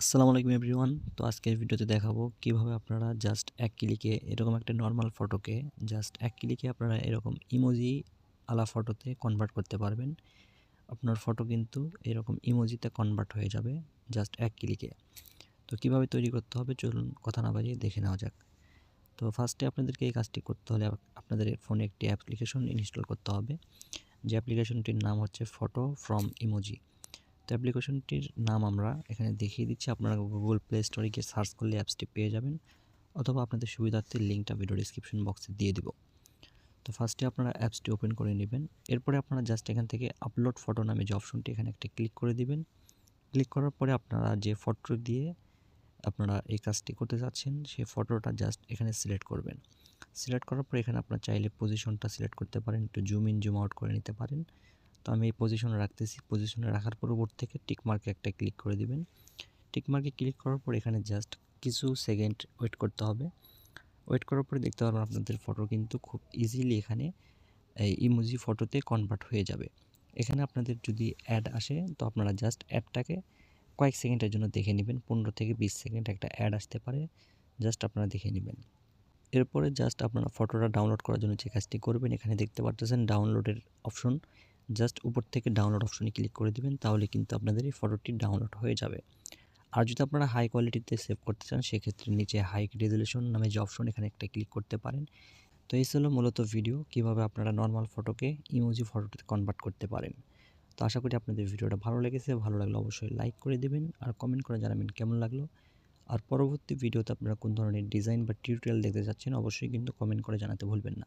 আসসালামু আলাইকুম এভরিওয়ান। তো আজকের ভিডিওতে দেখাবো কীভাবে আপনারা জাস্ট এক ক্লিকে এরকম একটা নর্মাল ফটোকে জাস্ট এক ক্লিকে আপনারা এরকম ইমোজি আলা ফটোতে কনভার্ট করতে পারবেন। আপনার ফটো কিন্তু এরকম ইমোজিতে কনভার্ট হয়ে যাবে জাস্ট এক ক্লিকে তো কীভাবে তৈরি করতে হবে চলুন কথা না বাড়িয়ে দেখে নেওয়া যাক। তো ফার্স্টে আপনাদেরকে এই কাজটি করতে হলে আপনাদের ফোনে একটি অ্যাপ্লিকেশন ইনস্টল করতে হবে। যে অ্যাপ্লিকেশনটির নাম হচ্ছে ফটো ফ্রম ইমোজি তো অ্যাপ্লিকেশনটির নাম আমরা এখানে দেখিয়ে দিচ্ছি। আপনারা গুগল প্লে স্টোরে গিয়ে সার্চ করলে অ্যাপসটি পেয়ে যাবেন। অথবা আপনাদের সুবিধার্থে লিঙ্কটা ভিডিও ডিসক্রিপশন বক্সে দিয়ে দিব। তো ফার্স্টে আপনারা অ্যাপসটি ওপেন করে নেবেন। এরপরে আপনারা জাস্ট এখান থেকে আপলোড ফটো নামে যে অপশনটি এখানে একটা ক্লিক করে দিবেন। ক্লিক করার পরে আপনারা যে ফটো দিয়ে আপনারা এই কাজটি করতে চাচ্ছেন সেই ফটোটা জাস্ট এখানে সিলেক্ট করবেন। সিলেক্ট করার পরে এখানে আপনার চাইলে পজিশনটা সিলেক্ট করতে পারেন। একটু জুম ইন জুম আউট করে নিতে পারেন। তো আমি এই পজিশনে রাখতেছি। পজিশনে রাখার পরবর্তী থেকে টিক মার্কে একটা ক্লিক করে দিবেন। টিক মার্কে ক্লিক করার পর এখানে জাস্ট কিছু সেকেন্ড ওয়েট করতে হবে। ওয়েট করার পরে দেখতে পারবেন আপনাদের ফটো কিন্তু খুব ইজিলি এখানে এই ইমোজি ফটোতে কনভার্ট হয়ে যাবে। এখানে আপনাদের যদি অ্যাড আসে, তো আপনারা জাস্ট অ্যাডটাকে কয়েক সেকেন্ডের জন্য দেখে নেবেন। পনেরো থেকে বিশ সেকেন্ড একটা অ্যাড আসতে পারে। জাস্ট আপনারা দেখে নেবেন। এরপরে জাস্ট আপনারা ফটোটা ডাউনলোড করার জন্য যে কাজটি করবেন, এখানে দেখতে পারতেছেন ডাউনলোডের অপশন জাস্ট উপর থেকে ডাউনলোড অপশনে ক্লিক করে দিবেন, তাহলে কিন্তু আপনাদের এই ফটোটি ডাউনলোড হয়ে যাবে। আর যদি আপনারা হাই কোয়ালিটিতে সেভ করতে চান, সেক্ষেত্রে নিচে হাই রেজলিউশন নামে যে অপশন এখানে একটা ক্লিক করতে পারেন। তো এই ছিল মূলত ভিডিও কীভাবে আপনারা নর্মাল ফটোকে ইমোজি ফটোতে কনভার্ট করতে পারেন। তো আশা করি আপনাদের ভিডিওটা ভালো লেগেছে, ভালো লাগলে অবশ্যই লাইক করে দেবেন, আর কমেন্ট করে জানাবেন কেমন লাগল। আর পরবর্তী ভিডিওতে আপনারা কোন ধরনের ডিজাইন বা টিউটোরিয়াল দেখতে চাচ্ছেন, অবশ্যই কিন্তু কমেন্ট করে জানাতে ভুলবেন না।